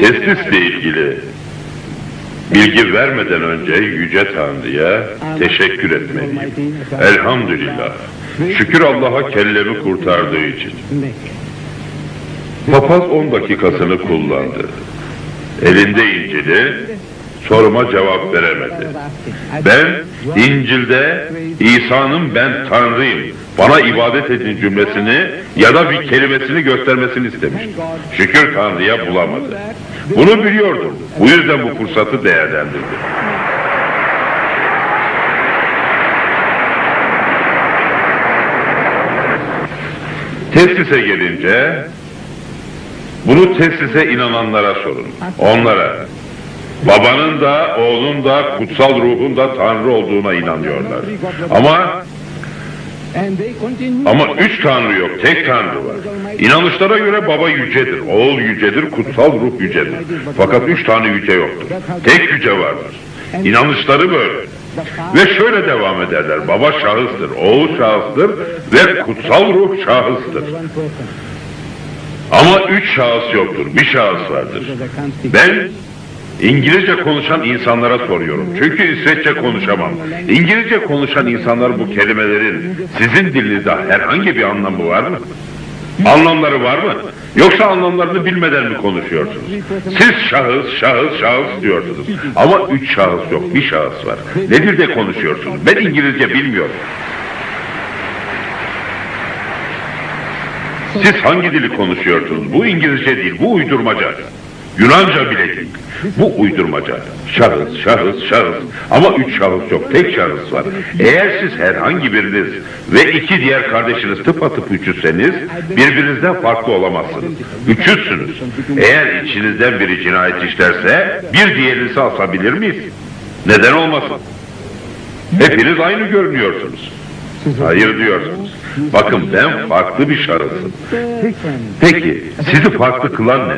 Testisle ilgili bilgi vermeden önce Yüce Tanrı'ya teşekkür etmeliyim. Elhamdülillah. Şükür Allah'a kellemi kurtardığı için. Papaz 10 dakikasını kullandı. Elinde İncil'i soruma cevap veremedi. Ben İncil'de İsa'nın ben Tanrıyım, bana ibadet edin cümlesini ya da bir kelimesini göstermesini istemiştim. Şükür Tanrı'ya bulamadı. Bunu biliyordum. Bu yüzden bu fırsatı değerlendirdim. Testise gelince bunu testise inananlara sorun. Onlara. Babanın da oğlun da kutsal ruhun da Tanrı olduğuna inanıyorlar. Ama ama üç Tanrı yok, tek Tanrı var. İnanışlara göre baba yücedir, oğul yücedir, kutsal ruh yücedir. Fakat üç tane yüce yoktur. Tek yüce vardır. İnanışları böyle. Ve şöyle devam ederler. Baba şahıstır, oğul şahıstır ve kutsal ruh şahıstır. Ama üç şahıs yoktur, bir şahıs vardır. Ben İngilizce konuşan insanlara soruyorum. Çünkü İsveççe konuşamam. İngilizce konuşan insanlar bu kelimelerin sizin dilinizde herhangi bir anlamı var mı? Anlamları var mı? Yoksa anlamlarını bilmeden mi konuşuyorsunuz? Siz şahıs, şahıs, şahıs diyorsunuz. Ama üç şahıs yok, bir şahıs var. Ne dilde konuşuyorsunuz? Ben İngilizce bilmiyorum. Siz hangi dili konuşuyorsunuz? Bu İngilizce değil, bu uydurmaca. Yunanca bile değil. Bu uydurmaca. Şahıs, şahıs, şahıs. Ama üç şahıs yok, tek şahıs var. Eğer siz herhangi biriniz ve iki diğer kardeşiniz tıpatıp üçüzseniz birbirinizden farklı olamazsınız. Üçüzsünüz. Eğer içinizden biri cinayet işlerse bir diğerinizi asabilir miyiz? Neden olmasın? Hepiniz aynı görünüyorsunuz. Hayır diyorsunuz. Bakın ben farklı bir şahısım. Peki sizi farklı kılan ne?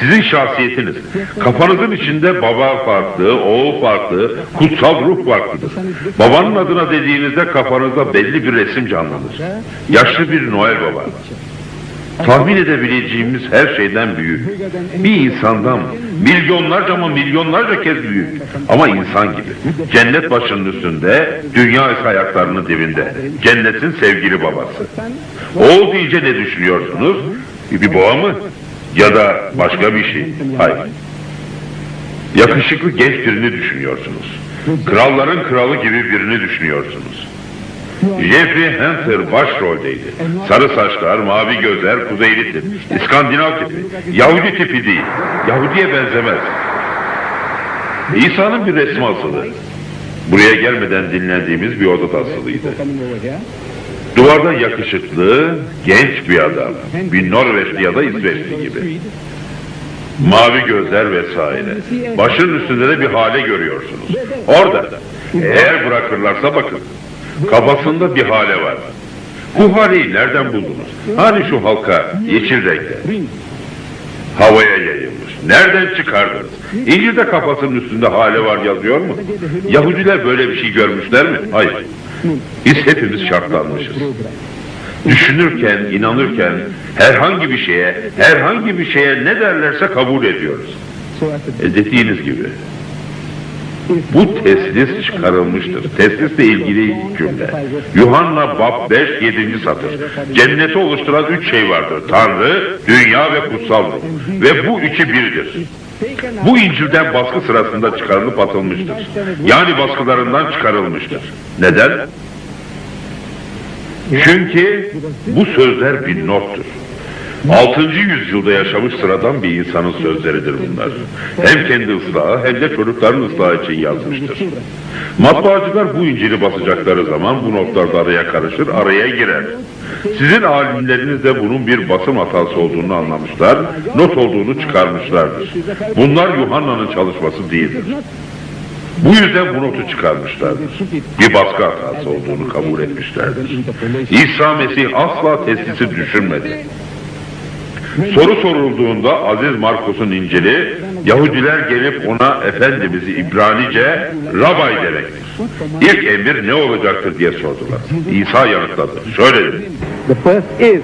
Sizin şahsiyetiniz. Kafanızın içinde baba farklı, oğul farklı, kutsal ruh farklıdır. Babanın adına dediğinizde kafanızda belli bir resim canlanır. Yaşlı bir Noel Baba. Tahmin edebileceğimiz her şeyden büyük. Bir insandan milyonlarca ama milyonlarca kez büyük. Ama insan gibi. Cennet başının üstünde, dünya ise ayaklarının dibinde. Cennetin sevgili babası. Oğul deyince ne düşünüyorsunuz? Bir boğa mı? Ya da başka bir şey? Hayır. Yakışıklı genç birini düşünüyorsunuz. Kralların kralı gibi birini düşünüyorsunuz. Jeffrey Hunter başroldeydi. Sarı saçlar, mavi gözler, kuzeyli tip. İskandinav tipi. Yahudi tipi değil. Yahudiye benzemez. İsa'nın bir resmi asılı. Buraya gelmeden dinlendiğimiz bir odada asılıydı. Duvarda yakışıklı, genç bir adam. Bir Norveçli ya da İsveçli gibi. Mavi gözler vesaire. Başın üstünde de bir hale görüyorsunuz. Orada. Eğer bırakırlarsa bakın. Kafasında bir hale var. Bu haleyi nereden buldunuz? Hani şu halka yeşil renkte? Havaya yayılmış. Nereden çıkardınız? İncil'de kafasının üstünde hale var yazıyor mu? Yahudiler böyle bir şey görmüşler mi? Hayır. Biz hepimiz şartlanmışız. Düşünürken, inanırken herhangi bir şeye, herhangi bir şeye ne derlerse kabul ediyoruz. E dediğiniz gibi. Bu teslis çıkarılmıştır. Teslisle ilgili cümle. Yuhanna Bab 5 7. satır. Cenneti oluşturan üç şey vardır. Tanrı, dünya ve kutsal ruh. Ve bu üçü birdir. Bu İncil'den baskı sırasında çıkarılıp atılmıştır. Yani baskılarından çıkarılmıştır. Neden? Çünkü bu sözler bir nottur. 6. yüzyılda yaşamış sıradan bir insanın sözleridir bunlar. Hem kendi ıslahı hem de çocukların ıslahı için yazmıştır. Matbaacılar bu İncil'i basacakları zaman bu notlar araya karışır, araya girer. Sizin alimleriniz de bunun bir basım hatası olduğunu anlamışlar, not olduğunu çıkarmışlardır. Bunlar Yuhanna'nın çalışması değildir. Bu yüzden bu notu çıkarmışlardır. Bir baskı hatası olduğunu kabul etmişlerdir. İsa Mesih asla teslisi düşünmedi. Soru sorulduğunda Aziz Markus'un İncil'i Yahudiler gelip ona Efendimiz'i İbranice Rabay demektir. İlk emir ne olacaktır diye sordular. İsa yanıtladı. Şöyle dedi. The first is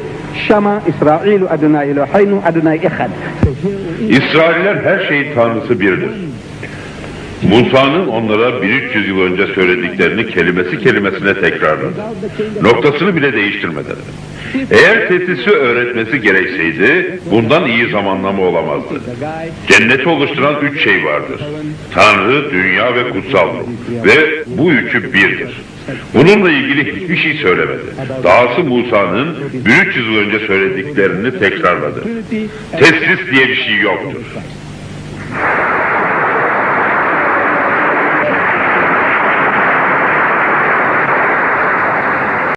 Shama Israelu Adonai Eloheinu Adonai Echad. İsrailler her şeyin tanrısı birdir. Musa'nın onlara 1300 yıl önce söylediklerini kelimesi kelimesine tekrarladı. Noktasını bile değiştirmeden. Eğer tesisi öğretmesi gerekseydi bundan iyi zamanlama olamazdı. Cenneti oluşturan üç şey vardır. Tanrı, dünya ve kutsal ruh. Ve bu üçü birdir. Bununla ilgili hiçbir şey söylemedi. Dahası Musa'nın 1300 yıl önce söylediklerini tekrarladı. Teslis diye bir şey yoktur.